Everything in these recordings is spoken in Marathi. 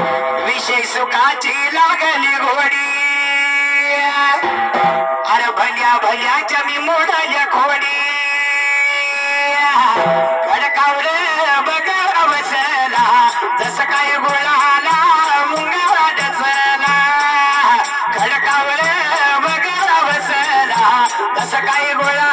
विषय सुखाची लागली घोडी. अरे भल्या भल्याच्या मी मोडाल्या खोडी. खडकावर बघ बसला जस काय गोळाला मुंगा डसला खडकावर बघ बसला जस काय गोळा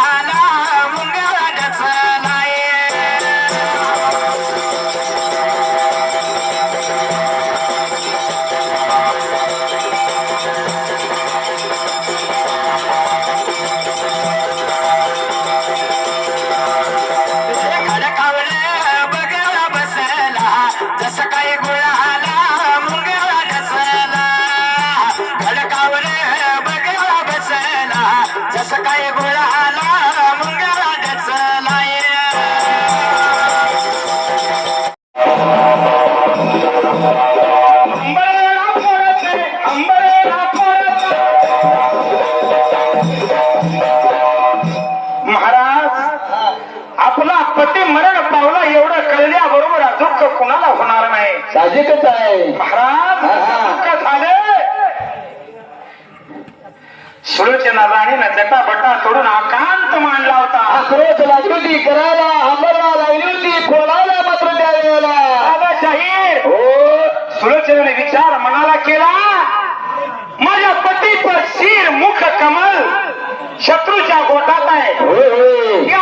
पती मरण पावला एवढं कळल्याबरोबर दुःख कुणाला होणार नाही? साहजिकच आहे. महाराज. दुःख झाले. सुलोचना राणीनं जटापटा सोडून आकांत मांडला होता. आक्रोश लागली करायला अंबरला लागली होती फोडायला मात्र त्यावेळेला बाबा शाहीर हो सुलोचनेने विचार मनाला केला माझ्या पतीचं शिर मुख कमल शत्रूच्या गोटात आहे होय होय हे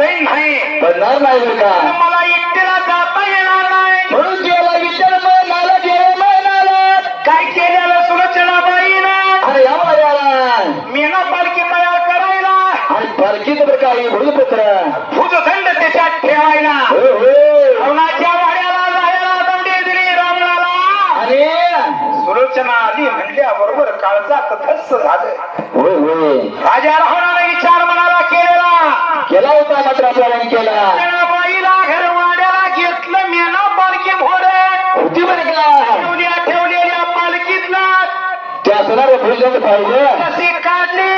आणल्याशिवाय मला चैन नाही बरं का? मला एकटीला जाता येणार नाही. म्हणून त्याला विचार नाला गेलं नाला. काय केलेलं सुलोचनाबाईनं अरे या याला मेना पालखी तयार करायला. आणि परकीच बरं का हे भूलपत्र भुजदंड त्याच्यात ठेवायला. होय होय रावणाच्या वाड्याला जायला दंडी दिली रावणाला. आणि? सुलोचना आली म्हणल्याबरोबर काळजात धस्स झालं. होय होय. राजा रावणाने विचार मनाला केलेला. केला होता चलन केला. बाईला घरवाड्याला घेतलं मेना पालखी भोडे होती बरं का? ठेवलेल्या पालखीतला त्या सणारे भोजन पाहिलं कसे काढले.